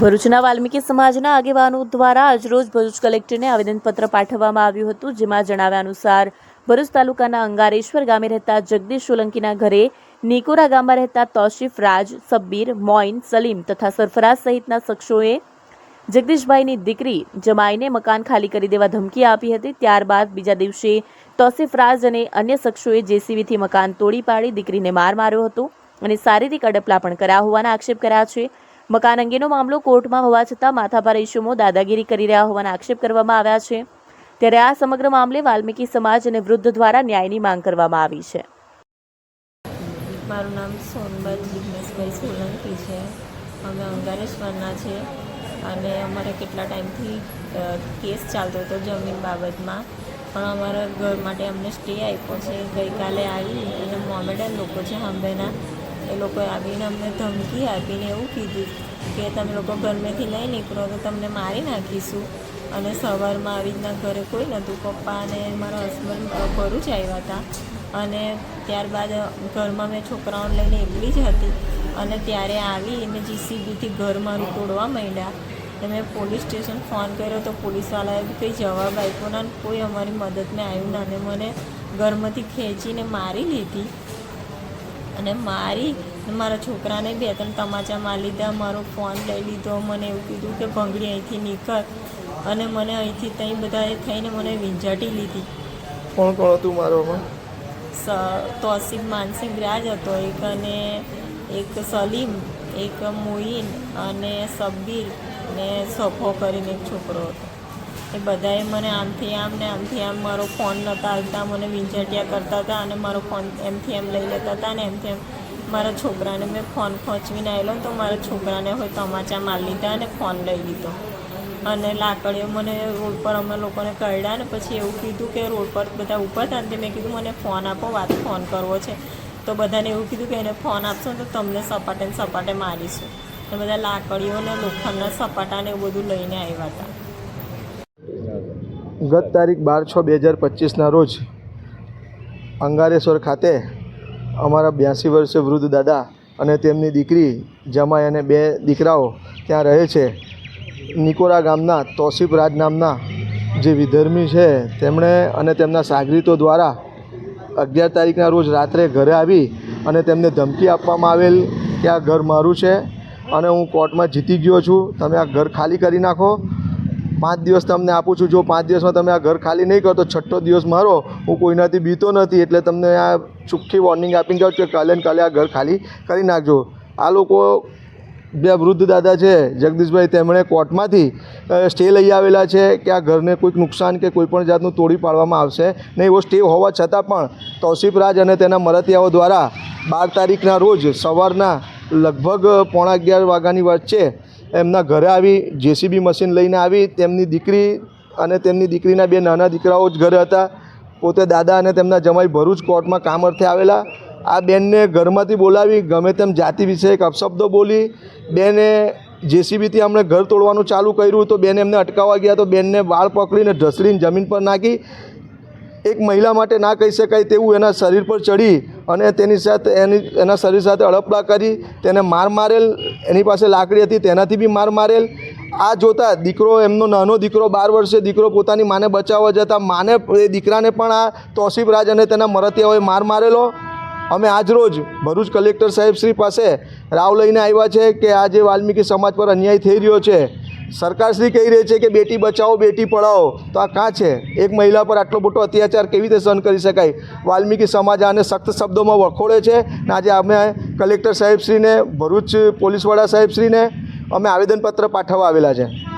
ભરૂચના વાલ્મીકી સમાજના આગેવાનો દ્વારા આજરોજ ભરૂચ કલેક્ટરને આવેદનપત્ર પાઠવવામાં આવ્યું હતું, જેમાં જણાવ્યા અનુસાર ભરૂચ તાલુકાના અંગારેશ્વર ગામે રહેતા જગદીશ સોલંકીના ઘરે નિકોરા ગામમાં રહેતા તોશીફ રાજ, સબ્બીર, મોઇન, સલીમ તથા સરફરાઝ સહિતના શખ્સોએ જગદીશભાઈની દીકરી જમાઈને મકાન ખાલી કરી દેવા ધમકી આપી હતી. ત્યારબાદ બીજા દિવસે તોસીફ રાજ અને અન્ય શખ્સોએ જેસીબીથી મકાન તોડી પાડી દીકરીને માર માર્યો હતો અને શારીરિક અડપલા પણ કર્યા હોવાના આક્ષેપ કર્યા છે. મકાન અંગેનો મામલો કોર્ટમાં હોવા છતાં માથાભાર ઇસમો દાદાગીરી કરી રહ્યા હોવાના આક્ષેપ કરવામાં આવ્યા છે. ત્યારે આ સમગ્ર મામલે વાલ્મીકી સમાજ અને વૃદ્ધ દ્વારા ન્યાયની માંગ કરવામાં આવી છે. મારું નામ સોનબદ જિગ્નેશભાઈ સોલંકી છે. અમે અંગારેશ્વરના છે અને અમારે કેટલા ટાઈમથી કેસ ચાલતો હતો જમીન બાબતમાં. પણ અમારા ઘર માટે અમને સ્ટે આપ્યો છે. ગઈકાલે આવી અને મોમેડન લોકો છે હંબેના એ લોકોએ આવીને અમને ધમકી આપીને એવું કીધું કે તમે લોકો ઘરમેથી લઈ નીકળો, તો તમને મારી નાખીશું. અને સવારમાં આવી રીતના ઘરે કોઈ નહોતું. પપ્પા અને મારા હસબન્ડ ભરૂચ આવ્યા હતા. અને ત્યારબાદ ઘરમાં મેં છોકરાઓને લઈને એકલી જ હતી. અને ત્યારે આવી મેં જીસીબીથી ઘર મારું તોડવા માંડ્યા. અને મેં પોલીસ સ્ટેશન ફોન કર્યો, તો પોલીસવાળાએ કંઈ જવાબ આપ્યો ના. કોઈ અમારી મદદને આવ્યું ના. અને મને ઘરમાંથી ખેંચીને મારી લીધી. અને મારી મારા છોકરાને બે ત્રણ તમાચા મારી લીધા મારો ફોન લઈ લીધો મને એવું કીધું કે ભંગડી અહીંથી નીકળ. અને મને અહીંથી ત્યાં બધાએ થઈને મને વીંઝાટી લીધી. કોણ કોણ હતું મારોમાં તોસીફ માનસિંહ રાજ હતો. એક અને એક સલીમ એક મોઈન અને સબ્બીર ને સફો કરીને એક છોકરો હતો. એ બધાએ મને આમથી આમ ને આમથી આમ મારો ફોન નહોતા આવતા મને વીંઝટિયા કરતા હતા અને મારો ફોન એમથી એમ લઈ લેતા હતા ને એમથી એમ મારા છોકરાને મેં ફોન ખોંચવીને આવેલો તો મારા છોકરાને હોય તમાચા મારી લીધા અને ફોન લઈ લીધો. અને લાકડીઓ મને રોડ પર અમે લોકોને કરડ્યા ને પછી એવું કીધું કે રોડ પર બધા ઊભા હતા ને મેં કીધું મને ફોન આપો, વાત ફોન કરવો છે. તો બધાને એવું કીધું કે એને ફોન આપશો તો તમને સપાટે ને સપાટે મારીશું. એ બધા લાકડીઓ ને લોખંડના સપાટાને એવું બધું લઈને આવ્યા હતા. ગત તારીખ બાર છ બે હજાર પચીસના રોજ અંગારેશ્વર ખાતે અમારા બ્યાસી વર્ષે વૃદ્ધ દાદા અને તેમની દીકરી જમાઈ અને બે દીકરાઓ ત્યાં રહે છે. નિકોરા ગામના તોસીફ રાજ નામના જે વિધર્મી છે, તેમણે અને તેમના સાગરીતો દ્વારા અગિયાર તારીખના રોજ રાત્રે ઘરે આવી અને તેમને ધમકી આપવામાં આવેલ કે આ ઘર મારું છે અને હું કોર્ટમાં જીતી ગયો છું. તમે આ ઘર ખાલી કરી નાખો. પાંચ દિવસ તમને આપું છું. જો પાંચ દિવસમાં તમે આ ઘર ખાલી નહીં કરો તો છઠ્ઠો દિવસ મારો, હું કોઈનાથી બીતો નથી. એટલે તમને આ ચોખ્ખી વોર્નિંગ આપીને જાઉં કે કાલે કાલે આ ઘર ખાલી કરી નાખજો. આ લોકો બે વૃદ્ધ દાદા છે, જગદીશભાઈ, તેમણે કોર્ટમાંથી સ્ટે લઈ આવેલા છે કે આ ઘરને કોઈક નુકસાન કે કોઈપણ જાતનું તોડી પાડવામાં આવશે. નહીં, એવો સ્ટે હોવા છતાં પણ તૌસીફ રાજ અને તેના મરતિયાઓ દ્વારા બાર તારીખના રોજ સવારના લગભગ પોણા અગિયાર વાગ્યાની વચ્ચે એમના ઘરે આવી, જેસીબી મશીન લઈને આવી, તેમની દીકરી અને તેમની દીકરીના બે નાના દીકરાઓ જ ઘરે હતા. પોતે દાદા અને તેમના જમાઈ ભરૂચ કોર્ટમાં કામ અર્થે આવેલા. આ બેનને ઘરમાંથી બોલાવી, ગમે તેમ જાતિ વિષયક અપશબ્દો બોલી, બેને જેસીબીથી અમને ઘર તોડવાનું ચાલુ કર્યું તો બેન એમને અટકાવવા ગયા તો બેનને વાળ પકડીને ઢસડીને જમીન પર નાખી. એક મહિલા માટે ના કહી શકાય તેવું એના શરીર પર ચડી. અને તેની સાથે એની એના શરીર સાથે અડપડા કરી તેને માર મારેલ, એની પાસે લાકડી હતી તેનાથી બી માર મારેલ. આ જોતા દીકરો, એમનો નાનો દીકરો બાર વર્ષે દીકરો પોતાની માને બચાવવા જતા માને, એ દીકરાને પણ આ તોસીફ રાજ અને તેના મરતિયાઓએ માર મારેલો. અમે આજરોજ ભરૂચ કલેક્ટર સાહેબ શ્રી પાસે રાવ લઈને આવ્યા છે કે આ જે વાલ્મીકી સમાજ પર અન્યાય થઈ રહ્યો છે સરકારશ્રી કહી રહી છે કે બેટી બચાવો, બેટી પઢાઓ. તો આ કાં છે? એક મહિલા પર આટલો મોટો અત્યાચાર કેવી રીતે સહન કરી શકાય? વાલ્મીકી સમાજ આને સખ્ત શબ્દોમાં વખોડે છે. ને આજે અમે કલેક્ટર સાહેબશ્રીને, ભરૂચ પોલીસવાળા સાહેબશ્રીને અમે આવેદનપત્ર પાઠવવા આવેલા છે.